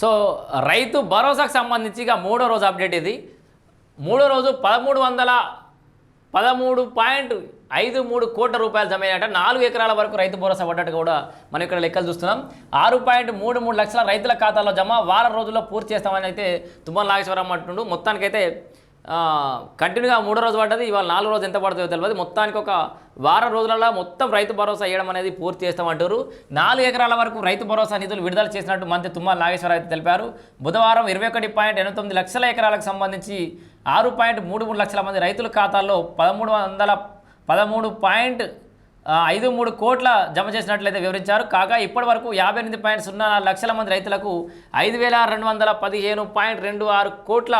So రైతు భరోసాకు సంబంధించి ఇక మూడో రోజు అప్డేట్ ఇది. మూడో రోజు పదమూడు వందల పదమూడు పాయింట్ ఐదు మూడు కోట్ల రూపాయలు జమ నాలుగు ఎకరాల వరకు రైతు భరోసా పడ్డట్టు కూడా మనం ఇక్కడ లెక్కలు చూస్తున్నాం. ఆరు పాయింట్ మూడు మూడు లక్షల రైతుల ఖాతాలో జమ వారం రోజుల్లో పూర్తి చేస్తామని అయితే తుమ్మల నాగేశ్వరం అంటుండు. మొత్తానికైతే కంటిన్యూగా మూడో రోజు పడ్డది ఇవాళ నాలుగు రోజు ఎంత పడుతుందో తెలియదు మొత్తానికి ఒక వారం రోజులలో మొత్తం రైతు భరోసా వేయడం అనేది పూర్తి చేస్తామంటారు. నాలుగు ఎకరాల వరకు రైతు భరోసా నిధులు విడుదల చేసినట్టు మంత్రి తుమ్మల నాగేశ్వరరావు అయితే తెలిపారు. బుధవారం ఇరవై ఒకటి పాయింట్ ఎనభై తొమ్మిది లక్షల ఎకరాలకు సంబంధించి ఆరు పాయింట్ మూడు మూడు లక్షల మంది రైతుల ఖాతాల్లో పదమూడు వందల పదమూడు పాయింట్ ఐదు మూడు కోట్ల జమ చేసినట్లయితే వివరించారు. కాగా ఇప్పటి వరకు యాభై ఎనిమిది పాయింట్ సున్నా లక్షల మంది రైతులకు ఐదు వేల రెండు వందల పదిహేను పాయింట్ రెండు ఆరు కోట్ల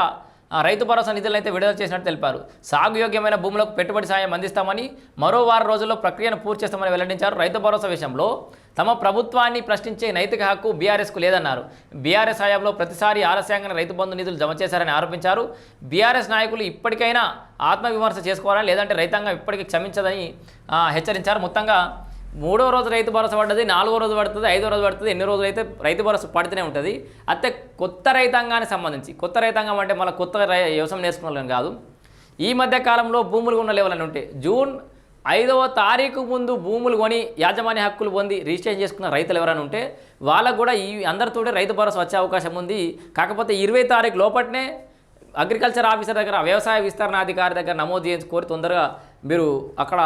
రైతు భరోసా నిధులను అయితే విడుదల చేసినట్టు తెలిపారు. సాగు యోగ్యమైన భూములకు పెట్టుబడి సాయం అందిస్తామని మరో వారం రోజుల్లో ప్రక్రియను పూర్తి చేస్తామని వెల్లడించారు. రైతు భరోసా విషయంలో తమ ప్రభుత్వాన్ని ప్రశ్నించే నైతిక హక్కు బీఆర్ఎస్కు లేదన్నారు. బీఆర్ఎస్ హయాంలో ప్రతిసారి ఆలస్యంగానే రైతు బంధు నిధులు జమ చేశారని ఆరోపించారు. బీఆర్ఎస్ నాయకులు ఇప్పటికైనా ఆత్మవిమర్శ చేసుకోవాలని లేదంటే రైతాంగం ఇప్పటికీ క్షమించదని హెచ్చరించారు. మొత్తంగా మూడో రోజు రైతు భరోసా పడ్డది నాలుగో రోజు పడుతుంది ఐదో రోజు పడుతుంది ఎన్ని రోజులు అయితే రైతు భరోసా పడుతూనే ఉంటుంది. అయితే కొత్త రైతాంగానికి సంబంధించి కొత్త రైతాంగం అంటే మళ్ళీ కొత్త రై వ్యవసాయం నేర్చుకున్న వాళ్ళని కాదు. ఈ మధ్య కాలంలో భూములు ఉన్న లెవెల్ ఉంటే జూన్ ఐదవ తారీఖు ముందు భూములు కొని యాజమాన్య హక్కులు పొంది రిజిస్ట్రేషన్ చేసుకున్న రైతులు ఎవరైనా ఉంటే వాళ్ళకు కూడా ఈ అందరితోటి రైతు భరోసా వచ్చే అవకాశం ఉంది. కాకపోతే ఇరవై తారీఖు లోపట్నే అగ్రికల్చర్ ఆఫీసర్ దగ్గర వ్యవసాయ విస్తరణ అధికారి దగ్గర నమోదు చేయించుకోరి తొందరగా మీరు అక్కడ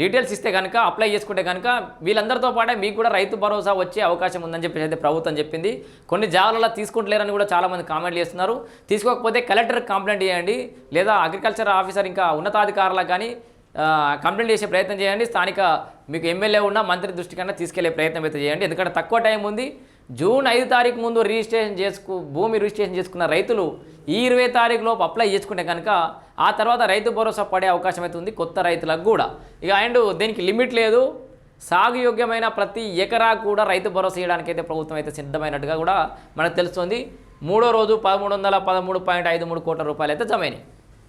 డీటెయిల్స్ ఇస్తే కనుక అప్లై చేసుకుంటే కనుక వీళ్ళందరితో పాటే మీకు కూడా రైతు భరోసా వచ్చే అవకాశం ఉందని చెప్పేసి అయితే ప్రభుత్వం చెప్పింది. కొన్ని జాగాలలో తీసుకుంటలేరని కూడా చాలామంది కామెంట్లు చేస్తున్నారు. తీసుకోకపోతే కలెక్టర్కి కంప్లైంట్ చేయండి. లేదా అగ్రికల్చర్ ఆఫీసర్ ఇంకా ఉన్నతాధికారులకు కానీ కంప్లైంట్ చేసే ప్రయత్నం చేయండి. స్థానిక మీకు ఎమ్మెల్యే ఉన్న మంత్రి దృష్టి కన్నా తీసుకెళ్ళే ప్రయత్నం అయితే చేయండి. ఎందుకంటే తక్కువ టైం ఉంది. జూన్ ఐదు తారీఖు ముందు రిజిస్ట్రేషన్ చేసుకు భూమి రిజిస్ట్రేషన్ చేసుకున్న రైతులు ఈ ఇరవై తారీఖు లోపు అప్లై చేసుకుంటే కనుక ఆ తర్వాత రైతు భరోసా పడే అవకాశం అయితే ఉంది కొత్త రైతులకు కూడా. ఇక అండ్ దీనికి లిమిట్ లేదు. సాగు యోగ్యమైన ప్రతి ఎకరా కూడా రైతు భరోసా చేయడానికి అయితే ప్రభుత్వం అయితే సిద్ధమైనట్టుగా కూడా మనకు తెలుస్తుంది. మూడో రోజు పదమూడు వందల పదమూడు పాయింట్ ఐదు మూడు కోట్ల రూపాయలు అయితే జమైనాయి.